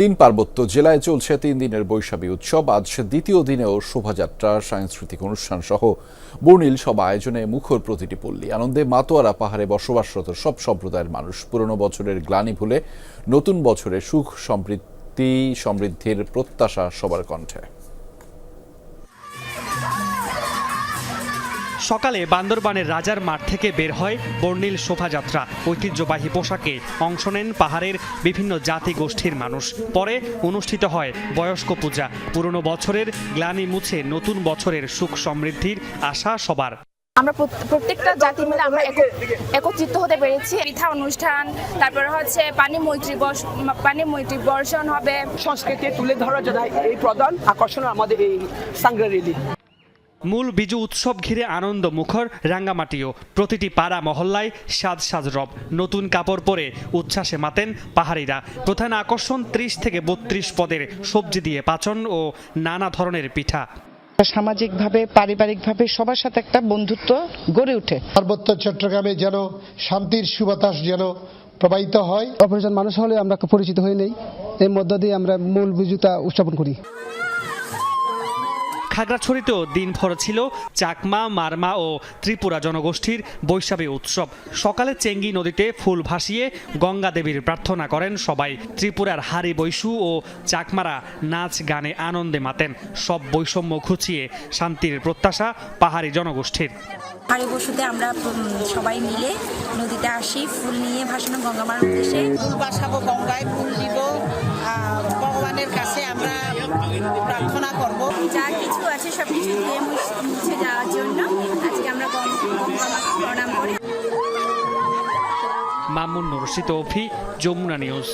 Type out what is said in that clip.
তিন পার্বত্য জেলায় চলছে তিন দিনের বৈশাখী উৎসব। আজ দ্বিতীয় দিনেও শোভাযাত্রা, সাংস্কৃতিক অনুষ্ঠান সহ বর্ণিল সব আয়োজনে মুখর প্রতিটি পল্লী। আনন্দে মাতোয়ারা পাহাড়ে বসবাসরত সব সম্প্রদায়ের মানুষ। পুরনো বছরের গ্লানি ভুলে নতুন বছরে সুখ, সমৃদ্ধি, সমৃদ্ধির প্রত্যাশা সবার কণ্ঠে। সকালে বান্দরবানের রাজার মাঠ থেকে বের হয় বর্ণিল শোভাযাত্রা। ঐতিহ্যবাহী পোশাকে অংশ নেন পাহাড়ের বিভিন্ন জাতি গোষ্ঠীর মানুষ। পরে অনুষ্ঠিত হয় বয়স্ক পূজা। পুরনো বছরের গ্লানি মুছে নতুন বছরের সুখ সমৃদ্ধির আশা সবার। আমরা প্রত্যেকটা জাতি মিলে আমরা একত্রিত হতে পেরেছি। পিঠা অনুষ্ঠান তারপরে হচ্ছে পানি মৈত্রী বর্ষ- পানি মৈত্রী বর্ষণ হবে। সংস্কৃতি তুলে ধরার জন্য এই প্রধান আকর্ষণ আমাদের এই সাংগ্রা রেলি। মূল বিজু উৎসব ঘিরে আনন্দ মুখর রাঙ্গামাটিও। প্রতিটি পাড়া মহল্লায় সাজ সাজ রব। নতুন কাপড় পরে উচ্ছ্বাসে মাতেন পাহাড়িরা। প্রধান আকর্ষণ ত্রিশ থেকে বত্রিশ পদের সবজি দিয়ে পাচন ও নানা ধরনের পিঠা। সামাজিকভাবে পারিবারিকভাবে সবার সাথে একটা বন্ধুত্ব গড়ে ওঠে। পার্বত্য চট্টগ্রামে যেন শান্তির সুবাতাস যেন প্রবাহিত হয়। অপরিচিত মানুষ হলে আমরা পরিচিত হয়ে নেই। এর মধ্য দিয়ে আমরা মূল বিজুতা উদযাপন করি। খাগড়াছড়িতেও দিনভর ছিল চাকমা মারমা ও ত্রিপুরা জনগোষ্ঠীর বৈশাখী উৎসব। সকালে চেঙ্গি নদীতে ফুল ভাসিয়ে গঙ্গা দেবীর প্রার্থনা করেন সবাই। ত্রিপুরার হারি বৈশু ও চাকমারা নাচ গানে আনন্দে মাতেন। সব বৈষম্য ঘুচিয়ে শান্তির প্রত্যাশা পাহাড়ি জনগোষ্ঠীর। হাড়ি বসুতে আমরা সবাই মিলে নদীতে আসি ফুল নিয়ে ভাসানো গঙ্গামার উদ্দেশ্যে। ফুল বাসাবো গঙ্গায় ফুল দিব প্রার্থনা করব। যা কিছু আছে সব কিছু দিয়ে মুছে যাওয়ার জন্য আজকে আমরা প্রণাম করি। মামুন রশিদ অফি যমুনা নিউজ।